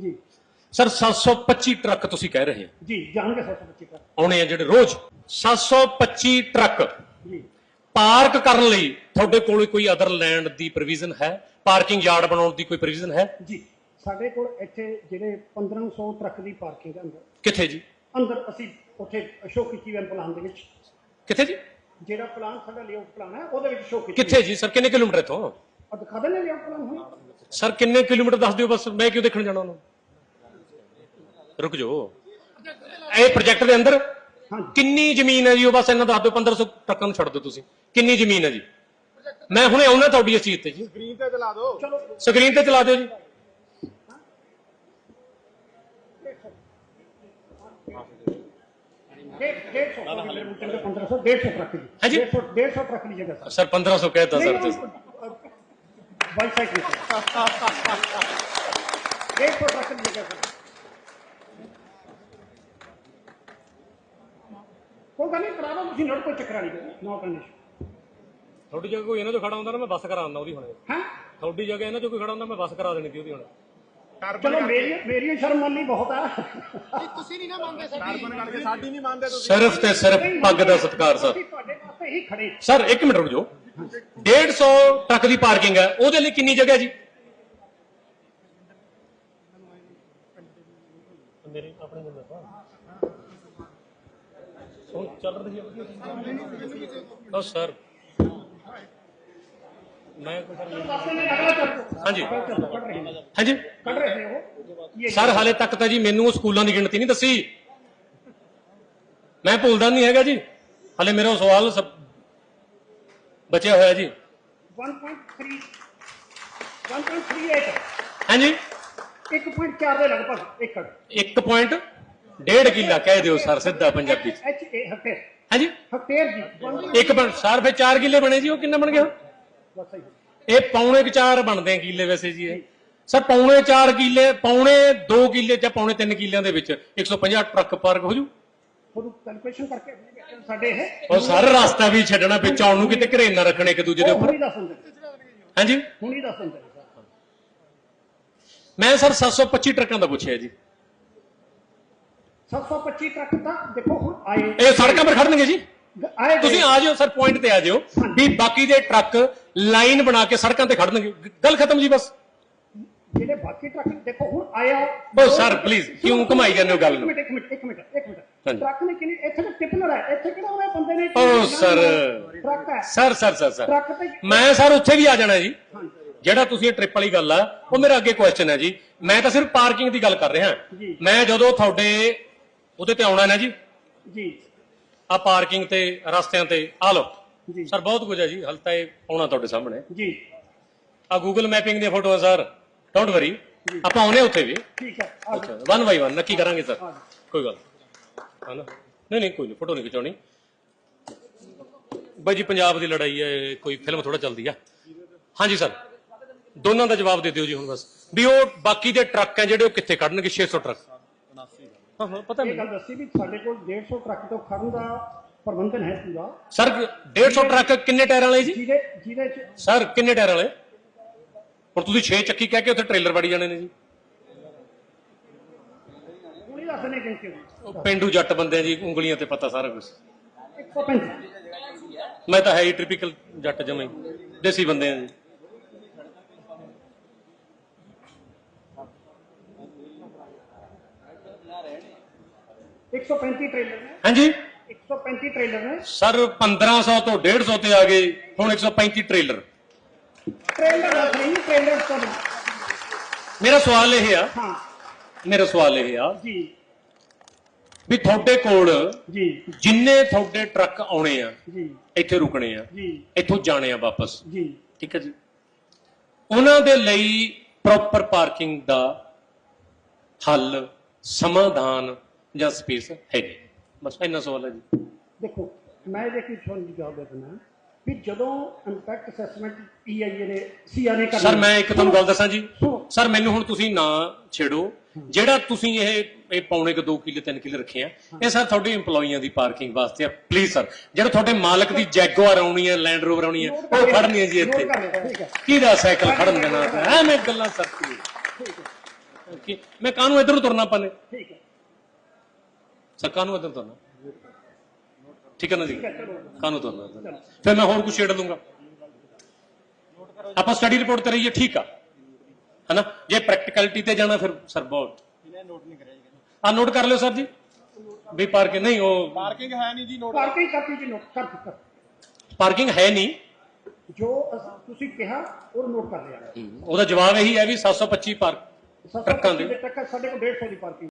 ਜੀ। Sir 725 truck ਤੁਸੀਂ ਕਹਿ ਰਹੇ ਹੋ। ਜੀ ਜਾਣਗੇ 725 ਕਰ ਆਉਣੇ ਆ ਜਿਹੜੇ ਰੋਜ਼। 725 ਟਰੱਕ ਜੀ। ਪਾਰਕ ਕਰਨ ਲਈ ਤੁਹਾਡੇ ਕੋਲ ਕੋਈ ਅਦਰ ਲੈਂਡ ਦੀ ਪ੍ਰੋਵੀਜ਼ਨ ਹੈ? ਪਾਰਕਿੰਗ ਯਾਰਡ ਬਣਾਉਣ ਦੀ ਕੋਈ ਪ੍ਰੋਵੀਜ਼ਨ ਹੈ? ਜੀ ਸਾਡੇ ਕੋਲ ਇੱਥੇ ਜਿਹੜੇ 1500 ਟਰੱਕ ਦੀ ਪਾਰਕਿੰਗ ਅੰਦਰ। ਕਿੱਥੇ ਜੀ? ਅੰਦਰ ਅਸੀਂ ਉੱਥੇ ਕੀਤੀ ਹੋਈ ਪਲਾਨ ਦੇ ਵਿੱਚ। ਕਿੱਥੇ ਜੀ? ਜਿਹੜਾ ਪਲਾਨ ਸਾਡਾ ਲੇਆਊਟ ਪਲਾਨ ਹੈ ਉਹਦੇ ਵਿੱਚ ਸ਼ੋਅ ਕੀਤੀ ਕਿੱਥੇ ਜੀ? ਸਰ ਕਿੰਨੇ ਕਿਲੋਮੀਟਰ ਇੱਥੋਂ? ਦਿਖਾ ਦਿੰਦੇ ਲੇਆਊਟ ਪਲਾਨ ਹੁਣ। ਸਰ ਕਿੰਨੇ ਕਿਲੋਮੀਟਰ ਦੱਸ ਦਿਓ ਬਸ ਮੈਂ ਕਿਉਂ ਦੇਖਣ ਜਾਣਾ ਉਹਨੂੰ? ਰੁਕ ਜਾਓ। ਇਹ ਪ੍ਰੋਜੈਕਟ ਦੇ ਅੰਦਰ ਕਿੰਨੀ ਜ਼ਮੀਨ ਹੈ ਜੀ? ਉਹ ਬਸ ਇਹਨਾਂ ਦੱਸ ਦਿਓ 1500 ਟਰੱਕਾਂ ਨੂੰ ਛੱਡ ਦਿਓ ਤੁਸੀਂ। ਕਿੰਨੀ ਜ਼ਮੀਨ ਹੈ ਜੀ? ਮੈਂ ਹੁਣੇ ਆਉਣਾ ਤੁਹਾਡੀ ਇਸ ਚੀਜ਼ ਤੇ ਜੀ। ਸਕਰੀਨ ਤੇ ਚਲਾ ਦਿਓ। ਚਲੋ। ਸਕਰੀਨ ਤੇ ਚਲਾ ਦਿਓ ਜੀ। ਡੇਢ ਡੇਢ ਸੌ ਮੇਰੇ ਮੁੰਡੇ ਦੇ 1500 150 ਟਰੱਕ ਦੀ। ਹਾਂਜੀ। 150 150 ਟਰੱਕ ਦੀ ਜਗ੍ਹਾ ਸਰ। 1500 ਕਹਿਤਾ ਸਰ ਤੁਸੀਂ। ਵਾਈਫਾਈ ਕੀ ਡੇਢ ਸੌ ਟਰੱਕ ਦੀ ਜਗ੍ਹਾ ਸਰ। ਗੱਲ ਨਹੀਂ ਕਰਾ ਲਓ ਤੁਸੀਂ ਨੋਟ ਕੋਈ ਚੱਕਰ ਨਹੀਂ। ਨੋ ਕੰਡੀਸ਼ਨ ਤੁਹਾਡੀ ਜਗ੍ਹਾ ਕੋਈ ਇਹਨਾਂ ਤੋਂ ਖੜਾ ਹੁੰਦਾ ਨਾ ਮੈਂ ਬੱਸ ਕਰਾ ਦਿੰਦਾ ਉਹਦੀ ਹੁਣੇ। ਹਾਂ? ਤੁਹਾਡੀ ਜਗ੍ਹਾ ਇਹਨਾਂ ਤੋਂ ਕੋਈ ਖੜਾ ਹੁੰਦਾ ਮੈਂ ਬੱਸ ਕਰਾ ਦੇਣੀ ਸੀ ਉਹਦੀ ਹੁਣ। ਚਲੋ ਮੇਰੀ ਮੇਰੀ ਸ਼ਰਮ ਮੰਨ ਲਈ ਬਹੁਤ ਆ। ਤੁਸੀਂ ਨਹੀਂ ਨਾ ਮੰਨਦੇ ਸਾਡੀ। ਕਰਕੇ ਸਾਡੀ ਨਹੀਂ ਮੰਨਦੇ ਤੁਸੀਂ। ਸਿਰਫ ਤੇ ਸਿਰਫ ਪੱਗ ਦਾ ਸਤਿਕਾਰ ਸਰ। ਅਸੀਂ ਤੁਹਾਡੇ ਵਾਸਤੇ ਹੀ ਖੜੇ। ਹਾਂ। ਸਰ 1 ਮਿੰਟ ਰੁਕ ਜਾਓ। 150 ਟਰੱਕ ਦੀ ਪਾਰਕਿੰਗ ਹੈ। ਉਹਦੇ ਲਈ ਕਿੰਨੀ ਜਗ੍ਹਾ ਜੀ? ਮੇਰੇ ਆਪਣੇ ਨੂੰ ਦੱਸੋ ਉਹ ਚੱਲ ਰਹੀ ਹੈ ਉਹ ਸਰ ਮੈਂ ਹਾਂਜੀ। ਹਾਂਜੀ। ਕੱਢ ਰਹੇ ਸਰ ਹਾਲੇ ਤੱਕ ਤਾਂ ਜੀ ਮੈਨੂੰ ਉਹ ਸਕੂਲਾਂ ਦੀ ਗਿਣਤੀ ਨਹੀਂ ਦੱਸੀ। ਮੈਂ ਭੁੱਲਦਾ ਨਹੀਂ ਹੈਗਾ ਜੀ। ਹਾਲੇ ਮੇਰਾ ਸਵਾਲ ਬਚਿਆ ਹੋਇਆ ਜੀ। 1.3 1.38 ਹਾਂਜੀ। 1.4 ਦੇ ਲਗਭਗ ਏਕੜ 1 ਪੁਆਇੰਟ ਡੇਢ ਕਿੱਲਾ ਕਹਿ ਦਿਓ ਸਰ ਸਿੱਧਾ ਪੰਜਾਬੀ ਚ। ਐਚ ਏ ਹਕਟੇਰ ਹਾਂਜੀ? ਹਕਟੇਰ ਜੀ ਇੱਕ ਬਣ ਸਰ ਫਿਰ 4 ਕਿੱਲੇ ਬਣੇ ਜੀ ਉਹ ਕਿੰਨਾ ਬਣ ਗਿਆ? ਇਹ ਪੌਣੇ ਕੁ 4 ਬਣਦੇ ਆ ਕਿੱਲੇ ਵੈਸੇ ਜੀ ਇਹ। ਸਰ ਪੌਣੇ 4 ਕਿੱਲੇ ਪੌਣੇ 2 ਕਿੱਲੇ ਜਾਂ ਪੌਣੇ 3 ਕਿੱਲਿਆਂ ਦੇ ਵਿੱਚ 150 ਟਰੱਕ ਪਾਰਕ ਹੋ ਜੂ? ਤੁਹਾਨੂੰ ਕੈਲਕੂਲੇਸ਼ਨ ਕਰਕੇ ਸਾਡੇ ਇਹ। ਉਹ ਸਰ ਰਸਤਾ ਵੀ ਛੱਡਣਾ ਵਿੱਚ ਆਉਣ ਨੂੰ ਕਿਤੇ ਘਰੇ ਨਾ ਰੱਖਣੇ ਇੱਕ ਦੂਜੇ ਦੇ ਉੱਪਰ। ਹਾਂਜੀ? ਹੁਣੀ ਦੱਸ ਦਿੰਦੇ ਸਰ। ਮੈਂ ਸਰ 725 ਟਰੱਕਾਂ ਦਾ ਪੁੱਛਿਆ ਜੀ। 725 ਟਰੱਕ ਤਾਂ ਦੇਖੋ ਹੁਣ ਆਏ ਇਹ ਸੜਕਾਂ 'ਤੇ ਖੜਨਗੇ ਜੀ। ਆਏ ਤੁਸੀਂ ਆ ਜਾਓ ਸਰ ਪੁਆਇੰਟ ਤੇ ਆ ਜਾਓ ਵੀ ਬਾਕੀ ਦੇ ਟਰੱਕ ਲਾਈਨ ਬਣਾ ਕੇ ਸੜਕਾਂ ਤੇ ਖੜਨਗੇ। ਗੱਲ ਖਤਮ ਜੀ ਬਸ। ਜਿਹੜੇ ਬਾਕੀ ਟਰੱਕ ਦੇਖੋ ਹੁਣ ਆਇਆ। ਉਹ ਸਰ, please, ਕਿਉਂ ਘੁਮਾਈ ਜਾਂਦੇ ਹੋ ਗੱਲ ਨੂੰ? ਇੱਕ ਮਿੰਟ ਇੱਕ ਮਿੰਟ ਇੱਕ ਮਿੰਟ। ਟਰੱਕ ਨੇ ਕਿੰਨੀ ਇੱਥੇ ਤਾਂ ਟਿਪਲਰ ਹੈ। ਇੱਥੇ ਕਿਹੜਾ ਉਹਨੇ ਬੰਦੇ ਨੇ? ਉਹ ਸਰ। ਟਰੱਕ ਹੈ। Sir sir sir sir. Truck ਤੇ ਮੈਂ ਸਰ ਉੱਥੇ ਵੀ ਆ ਜਾਣਾ ਜੀ। ਜਿਹੜਾ ਤੁਸੀਂ ਇਹ ਟ੍ਰਿਪ ਵਾਲੀ ਗੱਲ ਆ ਉਹ ਮੇਰਾ ਅੱਗੇ ਕੁਐਸਚਨ ਹੈ ਜੀ। ਮੈਂ ਤਾਂ ਸਿਰਫ ਪਾਰਕਿੰਗ ਦੀ ਗੱਲ ਕਰ ਰਿਹਾ। ਮੈਂ ਜਦੋਂ ਤੁਹਾਡੇ ਉਹਦੇ ਤੇ ਆਉਣਾ ਨਾ ਜੀ। ਜੀ। ਆ ਪਾਰਕਿੰਗ ਤੇ ਰਸਤਿਆਂ ਤੇ ਆ ਲਓ। ਜੀ। ਸਰ ਬਹੁਤ ਕੁਝ ਹੈ ਜੀ। ਹਲ ਤਾਂ ਇਹ ਆਉਣਾ ਤੁਹਾਡੇ ਸਾਹਮਣੇ। ਜੀ। ਆ ਗੂਗਲ ਮੈਪਿੰਗ ਦੀਆਂ ਫੋਟੋਆਂ ਸਰ। ਡੋਂਟ ਵਰੀ ਆਪਾਂ ਆਉਨੇ ਉੱਥੇ ਵੀ। ਠੀਕ ਹੈ। ਜਾਓ। ਵਨ ਬਾਈ ਵਨ ਨੱਕੀ ਕਰਾਂਗੇ ਸਰ। ਕੋਈ ਗੱਲ ਹਾਂ ਨਾ ਨਹੀਂ ਨਹੀਂ ਕੋਈ ਨਹੀਂ ਫੋਟੋ ਨਹੀਂ ਖਿਚਾਉਣੀ। ਬਾਈ ਜੀ ਪੰਜਾਬ ਦੀ ਲੜਾਈ ਹੈ ਕੋਈ ਫਿਲਮ ਥੋੜਾ ਚੱਲਦੀ ਆ। ਹਾਂਜੀ ਸਰ। ਦੋਨਾਂ ਦਾ ਜਵਾਬ ਦੇ ਦਿਓ ਜੀ ਹੁਣ ਬਸ। ਵੀ ਉਹ ਬਾਕੀ ਦੇ ਟਰੱਕ ਹੈ ਜਿਹੜੇ ਉਹ ਕਿੱਥੇ ਕੱਢਣਗੇ? 600 ਟਰੱਕ। ਹਾਂ ਹਾਂ ਪਤਾ ਇਹ ਮੈਨੂੰ। ਗੱਲ ਦੱਸੀ ਵੀ ਸਾਡੇ ਕੋਲ 150 ਟਰੱਕ ਤੋਂ ਖੜਨ ਦਾ ਪ੍ਰਬੰਧਨ ਹੈ ਪੂਰਾ। ਸਰ 150 ਟਰੱਕ ਕਿੰਨੇ ਟਾਇਰਾਂ ਵਾਲੇ ਜੀ ਜਿਹਦੇ ਜਿਹਦੇ ਚ ਸਰ ਕਿੰਨੇ ਟਾਇਰ ਵਾਲੇ? ਹੁਣ ਤੁਸੀਂ 6 ਚੱਕੀ ਕਹਿ ਕੇ ਉੱਥੇ ਟ੍ਰੇਲਰ ਵੜੀ ਜਾਣੇ ਨੇ ਜੀ। ਹੁਣੀ ਦੱਸਣੇ ਕਿੰਨੇ ਉਹ ਪਿੰਡੂ ਜੱਟ ਬੰਦੇ ਜੀ ਉਂਗਲੀਆਂ ਤੇ ਪਤਾ ਸਾਰਾ ਕੁਝ 135 ਮੈਂ ਤਾਂ ਹੈ ਹੀ ਟ੍ਰਿਪੀਕਲ ਜੱਟ ਜਮੇ ਦੇਸੀ ਬੰਦੇ ਆ ਜੀ। 135 ਟ੍ਰੇਲਰ ਨੇ। ਹਾਂਜੀ। 135 ਟ੍ਰੇਲਰ ਨੇ। ਸਰ 1500 ਤੋਂ 150 ਤੇ ਆ ਗਏ ਹੁਣ 135 ਟ੍ਰੇਲਰ ਟ੍ਰੇਲਰ ਨਹੀਂ ਟ੍ਰੇਲਰ ਤੋਂ ਮੇਰਾ ਸਵਾਲ ਇਹ ਆ। ਹਾਂ। ਮੇਰਾ ਸਵਾਲ ਇਹ ਆ ਜੀ। ਵੀ ਤੁਹਾਡੇ ਕੋਲ ਜੀ। ਜਿੰਨੇ ਤੁਹਾਡੇ ਟਰੱਕ ਆਉਣੇ ਆ ਜੀ। ਇੱਥੇ ਰੁਕਣੇ ਆ ਜੀ। ਇੱਥੋਂ ਜਾਣੇ ਆ ਵਾਪਸ। ਜੀ। ਠੀਕ ਹੈ ਜੀ। ਉਹਨਾਂ ਦੇ ਲਈ ਪ੍ਰੋਪਰ ਪਾਰਕਿੰਗ ਦਾ ਹੱਲ ਸਮਾਧਾਨ ਜਾਂ ਸਪੇਸ ਹੈਗੇ ਬਸ ਇੰਨਾ ਸਵਾਲ ਹੈ ਜੀ। ਦੇਖੋ ਮੈਂ ਇਹਦੇ ਕੀ ਤੁਹਾਨੂੰ ਜਵਾਬ ਦੇ ਦਿੰਦਾ ਵੀ ਜਦੋਂ ਇੰਪੈਕਟ ਅਸੈਸਮੈਂਟ ਪੀਆਈਏ ਨੇ ਸੀਆਰ ਨੇ ਕਰਨਾ ਸਰ ਮੈਂ ਇੱਕ ਤੁਹਾਨੂੰ ਗੱਲ ਦੱਸਾਂ ਜੀ। ਸਰ ਮੈਨੂੰ ਹੁਣ ਤੁਸੀਂ ਨਾ ਛੇੜੋ। ਜਿਹੜਾ ਤੁਸੀਂ ਇਹ ਇਹ ਪੌਣੇ ਕੁ 2 ਕਿੱਲੇ 3 ਕਿੱਲੇ ਰੱਖੇ ਆ ਇਹ ਸਰ ਤੁਹਾਡੇ EMPLOYEEਆਂ ਦੀ ਪਾਰਕਿੰਗ ਵਾਸਤੇ ਆ। ਪਲੀਜ਼ ਸਰ ਜਿਹੜਾ ਤੁਹਾਡੇ ਮਾਲਕ ਦੀ ਜੈਗੁਆਰ ਆਉਣੀ ਹੈ ਲੈਂਡ ਰੋਵਰ ਆਉਣੀ ਹੈ ਉਹ ਖੜਨੀ ਹੈ ਜੀ ਇੱਥੇ। ਕਿਹਦਾ ਸਾਈਕਲ ਖੜਨ ਦੇਣਾ? ਐਵੇਂ ਗੱਲਾਂ ਸਰ ਠੀਕ ਹੈ। ਕਿ ਮੈਂ ਕਾਹਨੂੰ ਇੱਧਰ ਤੁਰਨਾ ਪਾਣੇ? ਠੀਕ ਹੈ। ਸਰ ਕਾਹਨੂੰ ਇੱਧਰ ਤੁਰਨਾ ਠੀਕ ਹੈ ਨਾ ਜੀ? ਕਾਹਨੂੰ ਤੁਰਨਾ ਇੱਧਰ? ਫਿਰ ਮੈਂ ਹੋਰ ਕੁਝ ਛੇੜ ਲੂੰਗਾ ਆਪਾਂ ਸਟੱਡੀ ਰਿਪੋਰਟ ਤੇ ਰਹੀਏ ਠੀਕ ਆ? ਹਨਾ? ਜੇ ਪ੍ਰੈਕਟੀਕਲਿਟੀ ਤੇ ਜਾਣਾ ਫਿਰ ਸਰ ਬਹੁਤ। ਆ ਨੋਟ ਕਰ ਲਿਓ ਸਰ ਜੀ। ਵੀ ਪਾਰਕਿੰਗ ਨਹੀਂ ਉਹ ਪਾਰਕਿੰਗ ਹੈ ਨਹੀਂ ਜੀ ਨੋਟ ਪਾਰਕਿੰਗ ਕਾਪੀ ਚ ਨੋਟ ਕਰ ਦਿੱਤਾ। ਪਾਰਕਿੰਗ ਹੈ ਨਹੀਂ। ਜੋ ਤੁਸੀਂ ਕਿਹਾ ਉਹ ਨੋਟ ਕਰ ਲਿਆ। ਉਹਦਾ ਜਵਾਬ ਇਹੀ ਹੈ ਵੀ 725 ਪਾਰਕ ਟਰੱਕਾਂ ਦੇ। ਟਰੱਕਾਂ ਸਾਡੇ ਕੋਲ 150 ਦੀ ਪਾਰਕਿੰਗ